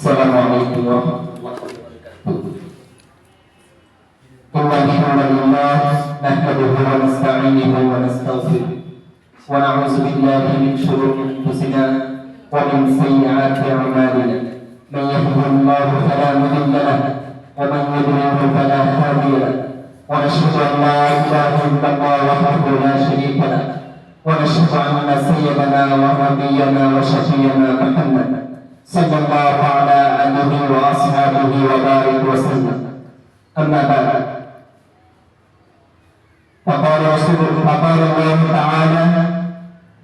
السلام عليكم ورحمة الله. وبركاته إن الحمد لله نحمده ونستعينه ونستغفره. ونعوذ بالله من شرور أنفسنا ومن سيئات أعمالنا. من يهده الله فلا مضل له ومن يضلله فلا هادي له. ونشهد أن لا إله إلا الله وحده لا شريك له. ونشهد أن سيدنا ونبينا وشفينا محمد صلى الله على آله وأصحابه وبارك وسلم. أما بعد. فقال رسول فقال الله تعالى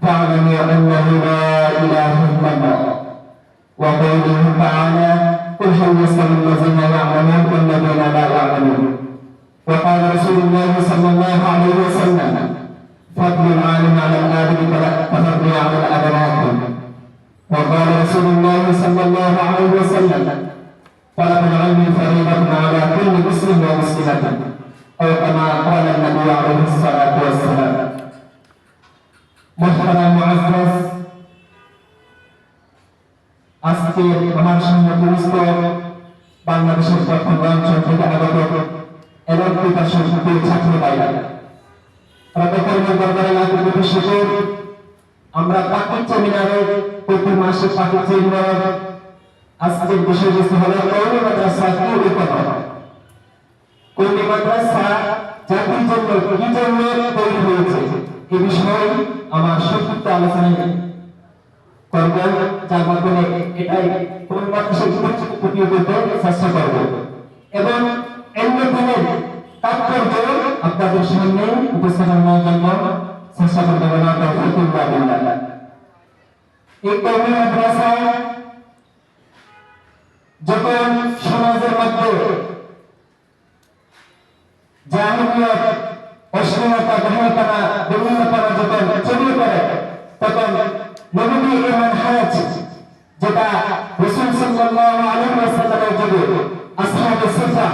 فاعلموا أنه لا إله إلا الله. وقوله تعالى قل هل يستوي মাদ্রাসা জাতির জন্য কি জন্য তৈরি হয়েছে? এ বিষয়ে আমার সংক্ষিপ্ত আলোচনা করবেন যার মাধ্যমে এটাই কৌমি মাদ্রাসার ফুটিয়ে তুলতে চেষ্টা করব। এবং এমনি দিনের তাৎপর্য আপনাদের সামনে উপস্থাপনের জন্য চেষ্টা করতে হবে না এই কৌমি মাদ্রাসায় যখন সমাজের মধ্যে জাহিলিয়ত অশ্লীলতা গহনতানা বিভিন্নতানা যখন ছড়িয়ে পড়ে, তখন নবী এই মানহাজ যেটা রাসূল সাল্লাল্লাহু আলাইহি ওয়াসাল্লামের যুগে আসহাবে সিফা,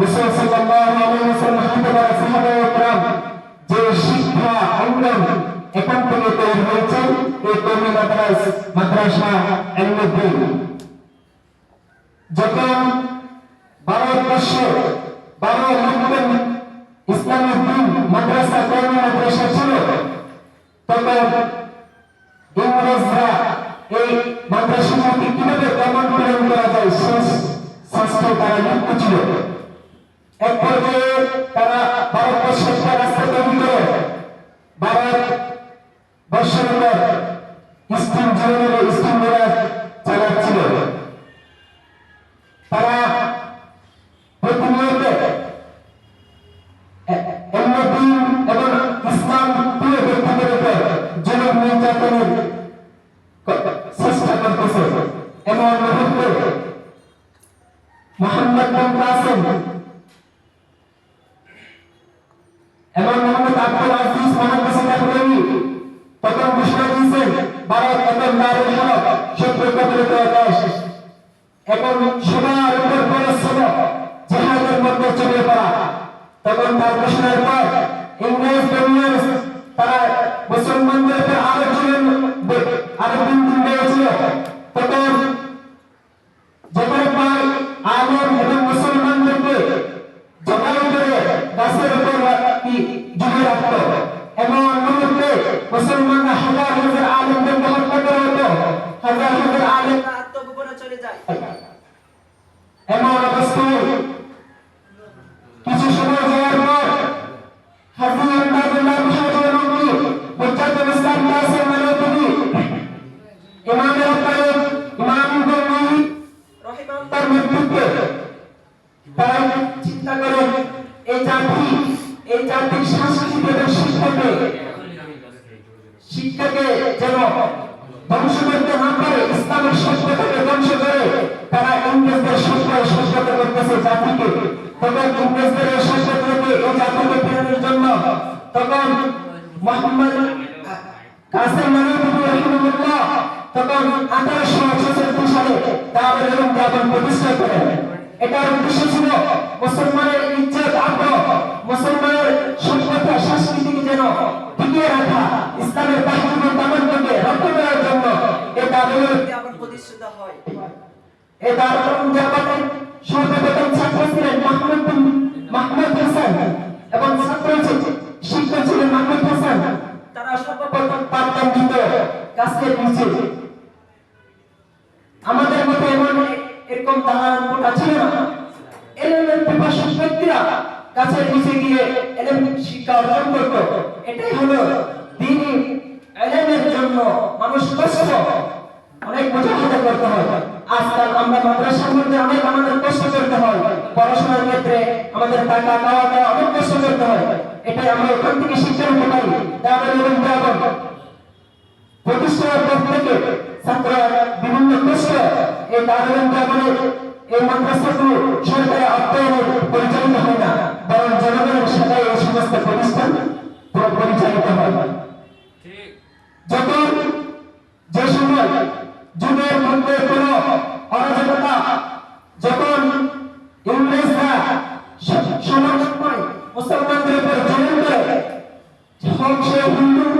রাসূল সাল্লাল্লাহু আলাইহি ওয়াসাল্লাম হাতে বড় সাহাবা একরাম যে শিক্ষা, অঙ্গন এখান থেকে তৈরি হয়েছে, এই কৌমি মাদ্রাস, মাদ্রাসা এলমুদ্দিন যখন ভারতবর্ষ বারো নব্বই ইসলামিক দিন মাদ্রাসা কৌমি মাদ্রাসা ছিল। তখন ইংরেজরা এই মাদ্রাসাগুলোকে কীভাবে দমন পীড়ন করা যায় জীবনের স্টিম মিরাজ জুড়ে রাখত। এবং মুহূর্তে মুসলমানরা হাজার হাজার আলেমদেরকে হত্যা করা হতো হাজার হাজার আলেম আত্মগোপনে চলে যায়। মোহাম্মদ কাসেম রহিমুল্লাহ তখন আঠারোশো ছেষট্টি সালে দারুল উলুম দেওবন্দ প্রতিষ্ঠা করেন এটার উদ্দেশ্য ছিল মুসলমানের ইজ্জত আগ্রহ মুসলমানের সভ্যতা সংস্কৃতিকে যেন টিকিয়ে রাখা ইসলামের বাহিনী দামনকে রক্ষা করার জন্য প্রতিষ্ঠিত হয়। সর্বপ্রথম ছাত্র ছিলেন মাহমুদ মাহমুদ হাসান এবং ছাত্র ছিলেন শিক্ষক ছিলেন মাহমুদ হাসান। তারা সর্বপ্রথম পাঠদান দিত গাছের নিচে আমাদের মতো এমন এরকম দালান কোটা ছিল না। এলেমের পিপাসু ব্যক্তিরা গাছের নিচে গিয়ে এলেম শিক্ষা অর্জন করত। এটাই হলো দিনই এলেমের জন্য মানুষ কষ্ট। অনেক মুজাহাদা করতে হয়। আজকাল আমরা মাদ্রাসার মধ্যে অনেক আমাদের কষ্ট করতে হয়। পড়াশোনার ক্ষেত্রে আমাদের টাকা খাওয়া দাওয়া অনেক কষ্ট করতে হয়। এটাই আমরা ওখান থেকে শিক্ষা নিতে পারি। তাহলে এলেম দেওয়া প্রতিষ্ঠানের পর থেকে ছাত্ররা বিভিন্ন কষ্ট এই দারুণ জাগরণের এই মাদ্রাসাগুলো সরকারি অর্থায়নে পরিচালিত হয় না। বরং জনগণের সেটাই এই সমস্ত প্রতিষ্ঠান পরিচালিত হয়। যখন যে সময় যুগের মধ্যে কোন অরাজকতা যখন ইংরেজরা স- সময় মুসলমানদের উপর জুলুম করে হক সে হিন্দু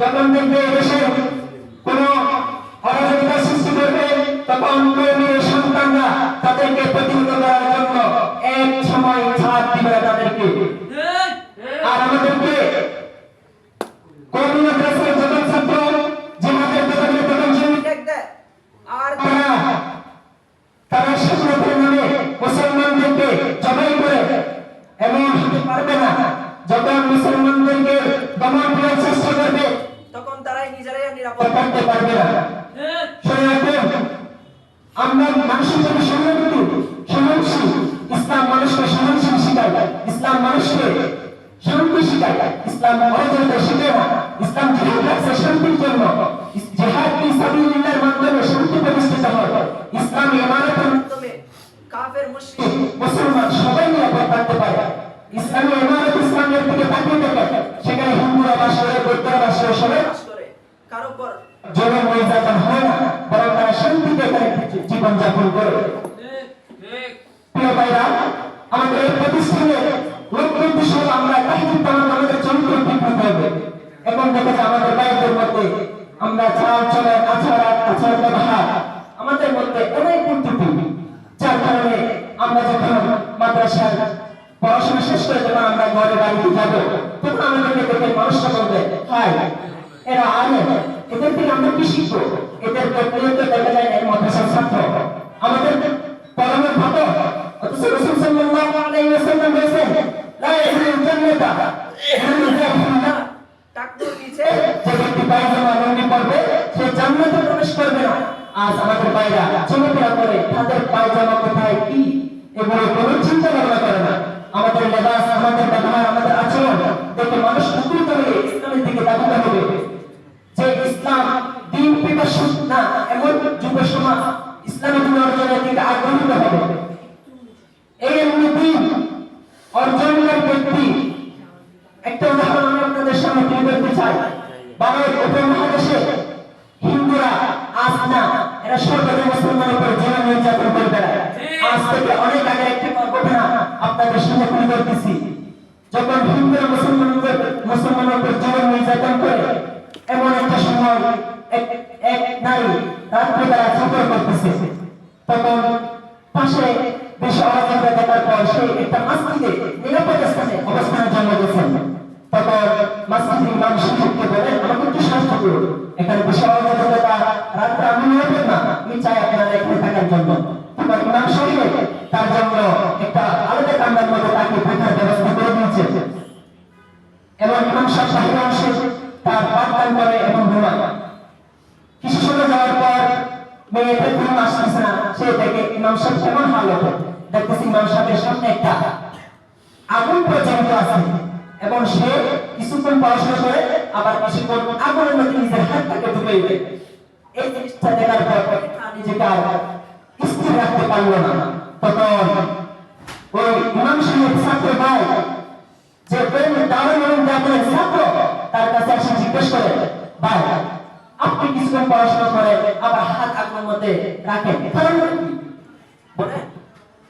যখন দেখবে এদেশে কোন অরাজকতা সৃষ্টি করবে তখন কর্মীর সন্তানরা তাদেরকে প্রতিহত করার জন্য এক সময় ছাড় দিবে তাদেরকে। সেখানে করে বৌদ্ধরা বাস করে সবাই বাস করে। কারও উপর জনম নির্যাতন হয় না বরং তারা শান্তিতে জীবন যাপন করে। প্রিয় ভাইরা আমাদের এই প্রতিষ্ঠানের লক্ষ্য আমরা তাহিদ তামাম আমাদের চরিত্র ঠিক হবে। এবং দেখা যায় আমাদের বাইরের মধ্যে আমরা চাল চলে আচার আচার ব্যবহার আমাদের মধ্যে অনেক উন্নতি। যার কারণে আমরা যখন মাদ্রাসার পড়াশোনা শেষ করে যখন আমরা ঘরে বাড়িতে যাব তোমরা আমাদেরকে দেখে মানুষটা বলবে হাই, এরা আলো এদের থেকে আমরা কি শিখব? এদের প্রক্রিয়াকে দেখা যায় এর মাদ্রাসার ছাত্র আমাদের পরমের ভাত করবে না। আজ আমাদের বাইরা চলাফেরা করে, তাদের পায়জামা কোথায়, কি? এগুলো চিন্তা ভাবনা করে না। আমাদের লেবাস আমাদের ব্যবহার আমাদের আচরণ দেখে মানুষ উপকৃত হয়ে ইসলামের দিকে তাকাতে হবে। যে ইসলাম দিন পিপাসু না, এমন যুব সমাজ ইসলামের দিন অর্জনের দিকে আগ্রহিত হবে। এই দিন অর্জনকারী ব্যক্তি, একটা উদাহরণ আমি আপনাদের সামনে তুলে ধরতে চাই। ভারত উপমহাদেশে হিন্দুরা আজ না, এরা সর্বদা মুসলমানের উপর জীবন নির্যাতন করে বেড়ায়। আজ থেকে অনেক আগে একটি ঘটনা আপনাদের সামনে তুলে ধরতেছি। যখন হিন্দুরা মুসলমানদের মুসলমানদের জীবন নির্যাতন করে, এমন একটা সময় এক এক তার পিতা সফর করতেছে। তখন পাশে বেশি অরাজকতা দেখার পর সে একটা মসজিদে আগুনের মধ্যে নিজের হাতটাকে ঢুকিয়ে এই জিনিসটা দেখার পর নিজেকে আর স্থির রাখতে পারল না। তখন ওই ইমাম সাহেব ছাত্র ভাই, যে প্রেম দারুণ এবং দারুণ ছাত্র, তার কাছে এসে জিজ্ঞেস করে, ভাই, আপনি কিছুক্ষণ পড়াশোনা করে আবার হাত আপনার মধ্যে রাখেন। কারণ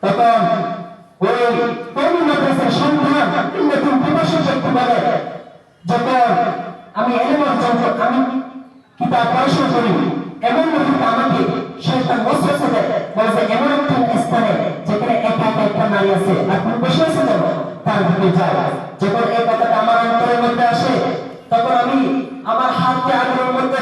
তখন ওই কর্মী মাদ্রাসার সন্ধান নতুন প্রকাশক বলে, যখন আমি এলেম অর্জন আমি কিতাব পড়াশোনা করি, এমন মুহূর্তে আমাকে শয়তান ওয়াসওয়াসা দেয় বলে যে এমন একটা স্থানে যেখানে একা একা একটা নারী আছে তুমি বসে আছো কেন? তার দিকে যাও। যখন এই কথাটা আমার অন্তরের মধ্যে আসে, তখন আমি আমার হাতকে আগ্রহের মধ্যে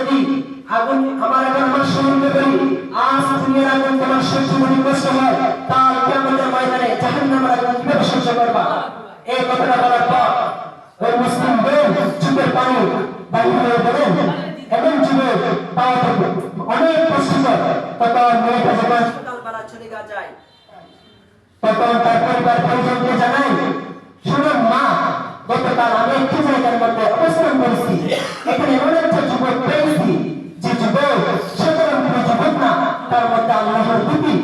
যায়। তখন তার পরিবার পরিজনকে জানাই শুনুন মা গতকাল আমি একটি জায়গার মধ্যে অবস্থান করেছি। এখানে এমন একটা যুবক পেয়েছি যে যুবক সাধারণ কোনো যুবক না তার মধ্যে আল্লাহর প্রতি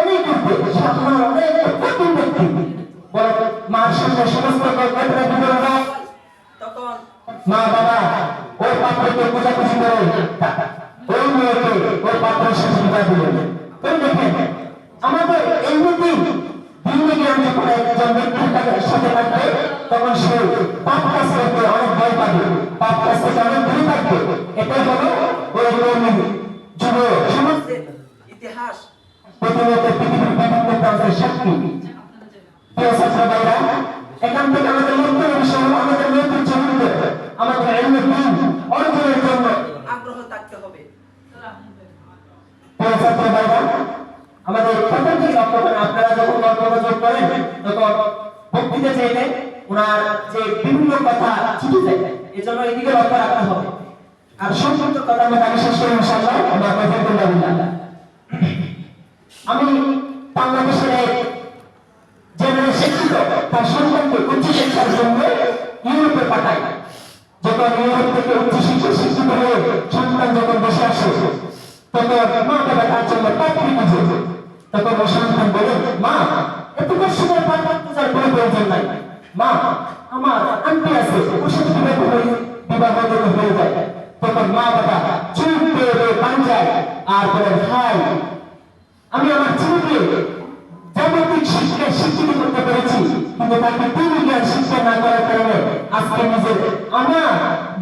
অনেক উঠবে সাধারণ অনেক কঠিন ব্যক্তি। বলে মার সামনে সমস্ত ঘটনা বিবরণ তখন মা বাবা ওই পাত্রকে পূজাপুজি করে। ওই মেয়েকে ওই পাত্রের সাথে বিবাহ দিলেন। দেখেন আমাদের এমনিতেই দিনে জ্ঞান যখন একজন ব্যক্তির সাথে থাকবে, তখন সে পাপ কাজ করতে অনেক ভয় পাবে। পাপ কাজ থেকে অনেক দূরে থাকবে এটাই হলো ওই কর্মী। তখন ওই সন্তান বলে মা এত সময় পাত্র পূজার কোনো প্রয়োজন নাই। মা আমার আন্টি আছে সাথে বিবাহ হয়ে বিবাহ হয়ে যায়। তখন মা বাবা চুপ পেয়ে পান যায় আর বলে ভাই আমি আমার ছেলেকে জাগতিক শিক্ষায় শিক্ষিত করতে পেরেছি কিন্তু তাকে তিন জ্ঞান শিক্ষা না করার কারণে আজকে নিজের আমার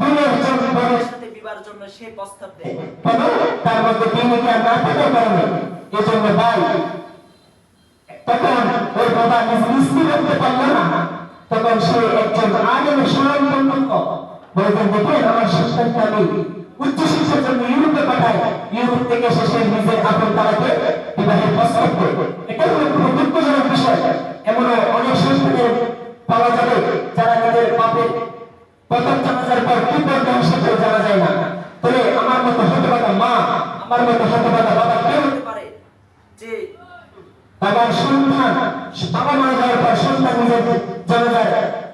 দিনের জন্য সাথে বিবার জন্য সে প্রস্তাব দেয়। কেন? তার মধ্যে তিন জ্ঞান না থাকার কারণে এজন্য ভাই, তখন ওই বাবা নিজে হতে পারল না, তখন সে একজন আলেমের স্বয়ংপূর্ণ বলতেন দেখেন, আমার সন্তানকে আমি উচ্চ শিক্ষার জন্য ইউরোপে পাঠাই। ইউরোপ থেকে সে নিজের আপন তারাকে বিবাহের প্রস্তাব করে এটা হলো খুব দুঃখজনক বিষয়। এমনও অনেক সন্তানের পাওয়া যাবে যারা নিজের বাপের প্রথম জানাজার পর কি করবে সেটাও জানা যায় না। তবে আমার মতো হতবাদা মা, আমার মতো হতবাদা বাবা কেউ হতে পারে। বাবার সন্তান বাবা মারা যাওয়ার পর সন্তান নিজের জানাজার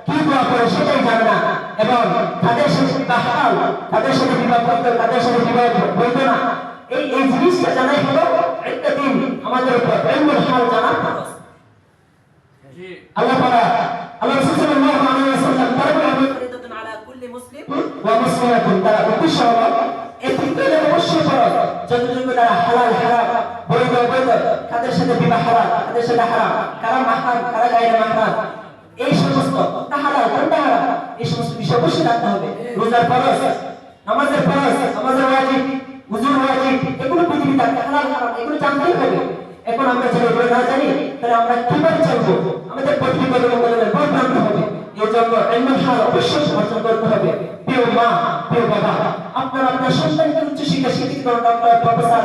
কি দোয়া করে সেটাই জানে না। এবং তাদের সাথে বিবাহ হাল, তাদের সাথে বিবাহ করতো তাদের সাথে বিবাহ বলতো না। এই এই জিনিসটা জানাই হলো একটা দিন আমাদের উপর এমন হাল জানা। আল্লাহ তাআলা আল্লাহ রাসূল সাল্লাল্লাহু আলাইহি ওয়াসাল্লাম তারা বলেন ফরিদাতুন আলা কুল্লি মুসলিম। ওয়া মুসলিমাতুন তারা উদ্দেশ্য হলো এই তিনটে অবশ্যই ফরজ। যতটুকু তারা হালাল হারাম বৈধ তাদের সাথে বিবাহ হারাম তাদের সাথে হারাম, কারা মাহরাম, কারা গায়ের মাহরাম, এই সমস্ত কোনটা কোনটা এই সমস্ত বিষয় অবশ্যই রাখতে হবে। রোজার ফরজ, নামাজের ফরজ, নামাজের ওয়াজিব উজুর ওয়াজিব, এগুলো পৃথিবীতে হালাল, হারাম, এগুলো জানতেই হবে। এখন আমরা যদি এগুলো না জানি, তাহলে আমরা কীভাবে চলবো আমাদের বদলে বদলে বদলাতে হবে। এই জন্য এমন হাল অবশ্যই অর্জন করতে হবে। প্রিয় মা, প্রিয় বাবা, আপনার আপনার সন্তানকে উচ্চ শিক্ষা শিক্ষিত করুন ডক্টর প্রফেসর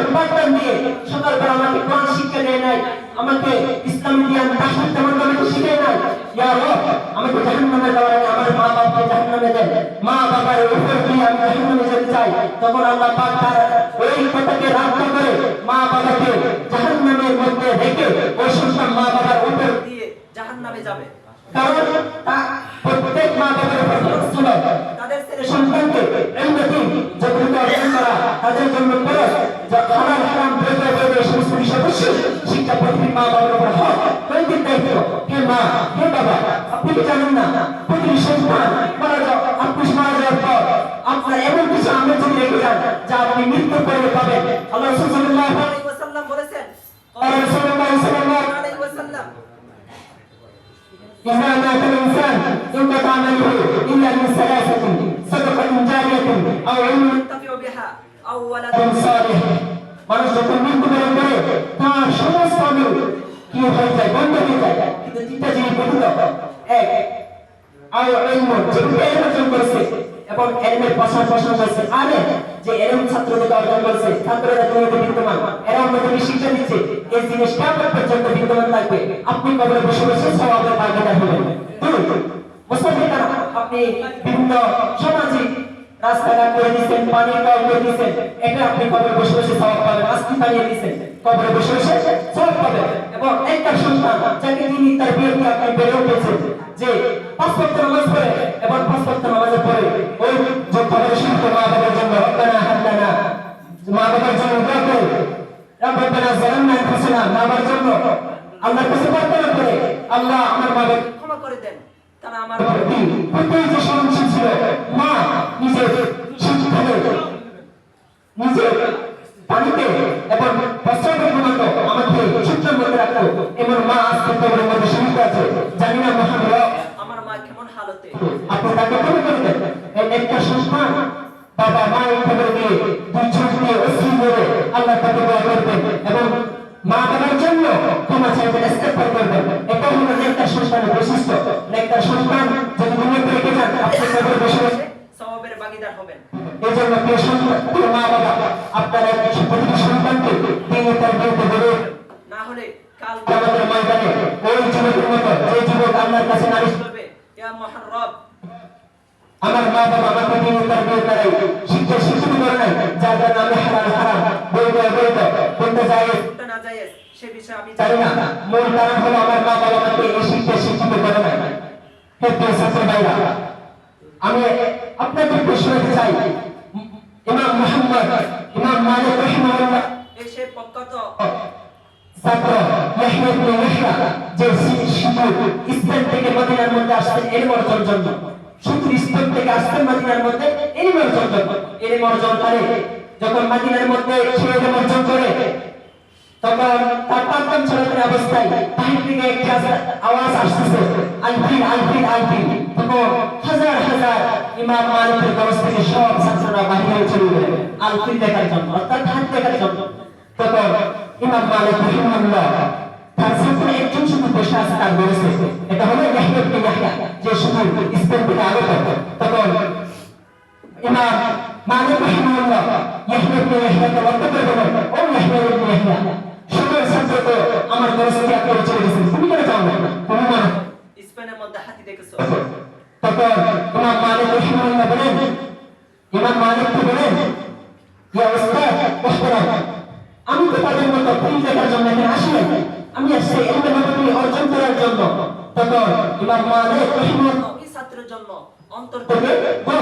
স্কুলে নিয়ে সকালবেলা আমাকে কোরআন শিক্ষা দেয় নাই, আমাকে ইসলাম জ্ঞান তাহিদ তেমন আমাকে শিখে নাই। ইয়া রব, আমাকে জাহান্নামে দেওয়ার আগে আমার মা বাবাকে জাহান্নামে দেয় মা বাবার উপর দিয়ে আমি জাহান্নামে যেতে চাই। তখন আল্লাহ পাক তার ওই কথাকে রাখতে করে মা বাবাকে কি হয়ে যায় বন্ধ হয়ে যায় কিন্তু তিনটা জিনিস ব্যতীত এক আর ইলম যেটা এলম অর্জন করেছে এবং এলমের পাশার পাশার করেছে আরে যে এলম ছাত্রদের অর্জন করেছে ছাত্ররা দুনিয়াতে বিদ্যমান এরা অন্যদেরকে শিক্ষা দিচ্ছে এই জিনিস কেমন পর্যন্ত বিদ্যমান থাকবে আপনি কবরে বসে বসে সবাবের ভাগিদার হবেন দুই মুসলমান আপনি বিভিন্ন সামাজিক রাস্তাঘাট করে দিচ্ছেন পানি কল করে দিচ্ছেন এটা আপনি কবরে বসে বসে সওয়াব পাবেন? আজকে বানিয়ে দিচ্ছেন কবরে বসে বসে সওয়াব পাবেন। এবং একটা সন্তান যাকে তিনি তার বিয়ে দিয়ে আপনি বেড়ে উঠেছেন যে পাঁচ নামাজ পড়ে এবং পাঁচ ওয়াক্ত নামাজের পরে ওই কবরে শিল্প মা বাবার জন্য রব্বানা হাল্লানা মা বাবার জন্য দোয়া করে রব্বানা জালামনা আনফুসানা মা বাবার জন্য। আল্লাহর কাছে প্রার্থনা করে আল্লাহ আমার মা বাবা ক্ষমা করে দেন। তারা আমার প্রতি প্রত্যেক যে সহনশীল ছিল মা কেমন হালতে আপনি তাকে ক্ষমা করে দেন এই একটা সন্তান বাবা মা এই খবর দিয়ে দুই চোখ দিয়ে অশ্রু আল্লাহ তাকে দোয়া করবেন এবং মা বাবার জন্য ক্ষমা চাইবেন ইস্তেগফার করবেন এটা হলো নেককার সন্তানের বৈশিষ্ট্য নেককার সন্তান যদি দুনিয়াতে রেখে যান আপনি কবরে বসে সওয়াবের ভাগীদার হবেন। এই জন্য প্রিয় সন্তান মা বাবা আপনারা প্রতিটি সন্তানকে দিনে তার বিরুদ্ধে বলে না হলে কাল আমাদের ময়দানে ওই যুবকের মতো যে যুবক আল্লাহর কাছে নালিশ রব আমার মা বাবা আমাকে দিনে তার বিয়ে করাই শিক্ষা শিক্ষিত করে যার জন্য আমি হারাম হারাম বৈধ বৈধ বলতে যাই কোনটা না জায়েজ সে বিষয়ে আমি জানি না। মূল কারণ হলো আমার মা বাবা আমাকে এই শিক্ষা শিক্ষিত করে হে প্রিয় ছাত্র ভাইরা আমি আপনাদের প্রশ্ন চাই। ইমাম মুহাম্মদ ইমাম মালিক রহিমাহুল্লাহ। এই সে প্রখ্যাত। ছাত্র ইবনে ইয়াহইয়া যে শিশু স্পেন থেকে মদিনার মধ্যে আসছেন এর অর্জন জন্য শুধু স্পেন থেকে আসছেন মদিনার মধ্যে এর অর্জন জন্য এর অর্জন করে যখন মদিনার মধ্যে এলম অর্জন করে, তখন তার পাঁচজন চলাকালীন অবস্থায় বাহির থেকে একটি আওয়াজ- আসতেছে আলফিন আলফিন আলফিন ইমাম মালিক রহিমাহুল্লাহ তার ছাত্র একজন শুধু বসে আছে তার দরজে এটা হলো ইয়াহইয়া ইবনে ইয়াহইয়া যে শুধু স্পেন থেকে আগত তখন ইমাম মালিক রহিমাহুল্লাহ ইয়াহইয়া ইবনে ইয়াহইয়াকে লক্ষ্য করে বলেন ও ইয়াহইয়া ইবনে ইয়াহইয়া সুন্দর ছাত্র তো আমার দরজ থেকে আপনি চলে গেছেন তুমি কেন যাও না তুমি মনে স্পেনের মধ্যে হাতি দেখেছ? তখন ইমাম মালিক রহিমাহুল্লাহ বলেন, ইমাম মালিক বলেন ইয়া উস্তাদ মুহতারাম আমি তো তাদের মতো ফিল দেখার জন্য এখানে আসি আমি আসছি এলমে নবী অর্জন করার জন্য। তখন ইমাম মালিক রহিমাহুল্লাহ ছাত্রের জন্য অন্তর থেকে দোয়া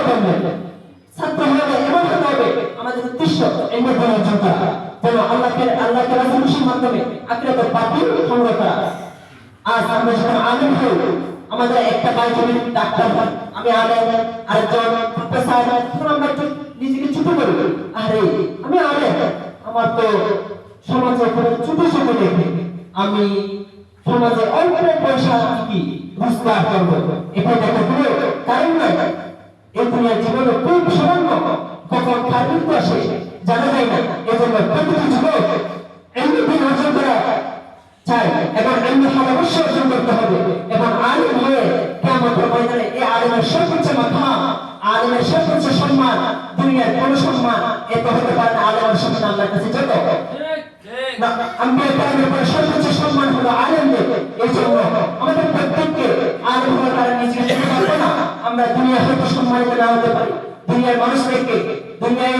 ছাত্র হবে এমন হতে হবে। আমাদের উদ্দেশ্য এলমে জ্ঞান অর্জন করা। যেন আল্লাহকে আল্লাহকে রাজনীতির মাধ্যমে আখিরাতের বাতিল সংগ্রহ করা। আজ আমরা যখন আলেম হই আমাদের একটা ডাক্তার হয় আমি আলেম আরেকজন প্রফেসর তখন আমরা একটু নিজেকে ছোট করি। আরে আমি আলেম। আমার তো সমাজে ছোট ছোট দেখে আমি সমাজে অল্প পয়সা কি রোজগার করব এটা দেখো কোনো কারণ নাই। এই দুনিয়ার জীবনে খুব সামান্য কখন মৃত্যু আসে জানা যায় না। এজন্য প্রতিটি যুবক এমনি দিন অর্জন করা চাই এবং এমনি ফল অর্জন করতে হবে। এবং আলিম হয়ে কেমন এই আলিমের সর্বোচ্চ মাথা, আলিমের সর্বোচ্চ সম্মান, দুনিয়ার কোন সম্মান এত হতে পারে না আলিমের সম্মান আল্লাহর কাছে যত। আম্বিয়া কেরামের উপরে সর্বোচ্চ সম্মান হলো আলেমদের। এই জন্য আমাদের প্রত্যেককে আলেম হওয়ার কারণে নিজেকে পারব না। আমরা দুনিয়া হয়তো সম্মানিত না হতে পারি। দুনিয়ার মানুষদেরকে দুনিয়ায়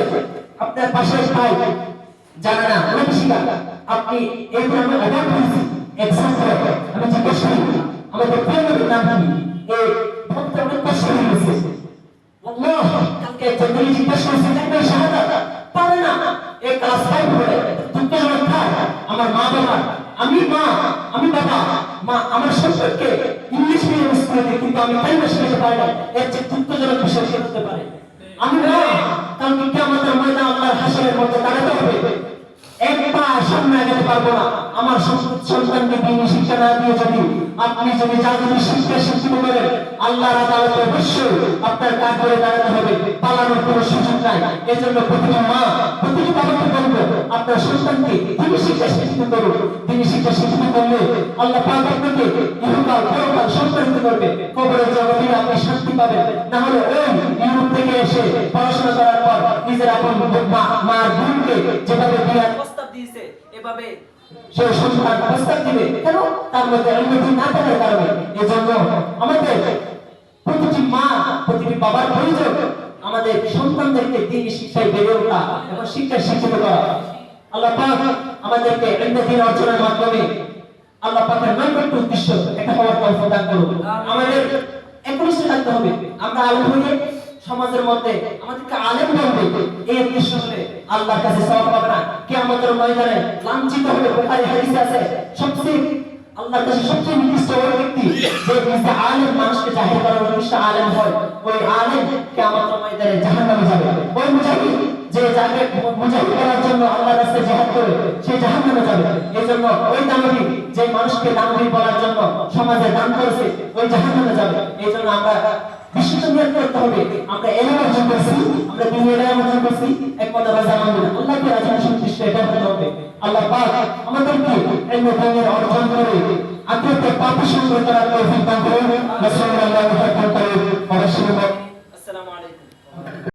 আপনার পাশে ভাই, জানে না, অনেক শিখা আপনি এই আমি অবাক হয়েছি এক্সাম্পল আমি জিজ্ঞেস করি, আমাদের প্রিয় নাম কি? এই ভক্ত অনেক কষ্ট হয়ে কালকে একজন জিজ্ঞেস করেছে দেখবে শাহাদাত পারে না। এই ক্লাস পড়ে দুঃখজনক খায় আমার মা বাবা। আমি মা, আমি বাবা। মা আমার সম্পর্কে ইংলিশ মিডিয়াম স্কুলে কিন্তু আমি তাই না শিখতে পারি না। এর যে দুঃখজনক বিষয় হতে পারে। আমি না কারণ কি আমাদের ময়দান আল্লাহর হাসরের মধ্যে দাঁড়াতে হবে। এক পা সামনে আল্লাহর আদালতে অবশ্যই আপনার কাজ করে দাঁড়াতে হবে। আল্লাহ ওই ইউরোপ থেকে এসে পড়াশোনা করার পর নিজের আপন মা, মার বোনকে যেভাবে প্রস্তাব দিয়েছে এভাবে। সে প্রস্তাব দিবে কেন? তার মধ্যে উন্নতি না থাকার কারণে। এজন্য আমাদের প্রতিটি মা প্রতিটি বাবার প্রয়োজন। আমাদের সন্তানদেরকে দিন শিক্ষায় বেড়ে ওঠা এবং শিক্ষায় শিক্ষিত করা। আল্লাহ পাক আমাদেরকে উন্নতি অর্জনের মাধ্যমে আল্লাহ পাকের নৈকট্য উদ্দেশ্য এটা হওয়ার তৌফিক দান করুন। আমাদের একনিষ্ঠ থাকতে হবে। আমরা আলেম হয়ে সমাজের মধ্যে আমাদেরকে আলেম বলবে। এই উদ্দেশ্য আল্লাহর কাছে সওয়াব পাবে না। কিয়ামতের ময়দানে লাঞ্ছিত হবে বুখারী হাদিসে আছে, সবচেয়ে আল্লাহর কাছে সবচেয়ে নিকৃষ্ট ওই ব্যক্তি যে নিজে আলেম মানুষকে জাহির করার উদ্দেশ্য আলেম হয়, ওই আলেম কিয়ামতের ময়দানে জাহান্নামে যাবে। ওই মুজাহিদ যে যাকে মুজাহিদ করার জন্য আল্লাহর রাস্তায় জিহাদ করে, সে জাহান্নামে যাবে। এই জন্য ওই দানবী যে মানুষকে দানবী বলার জন্য সমাজে দান করেছে, ওই জাহান্নামে যাবে। এই জন্য আমরা বিশ্বাসটা নিয়োগ করতে হবে। আমরা এলাম অর্জন করছি আমরা দুনিয়াটা অর্জন করছি এক কথা রাজা মানবে আল্লাহকে রাজা সন্তুষ্ট এটা হতে হবে। আল্লাহ পাক আমাদেরকে এক ধরনের অর্জন করে আত্মীয়তে আসসালামু আলাইকুম।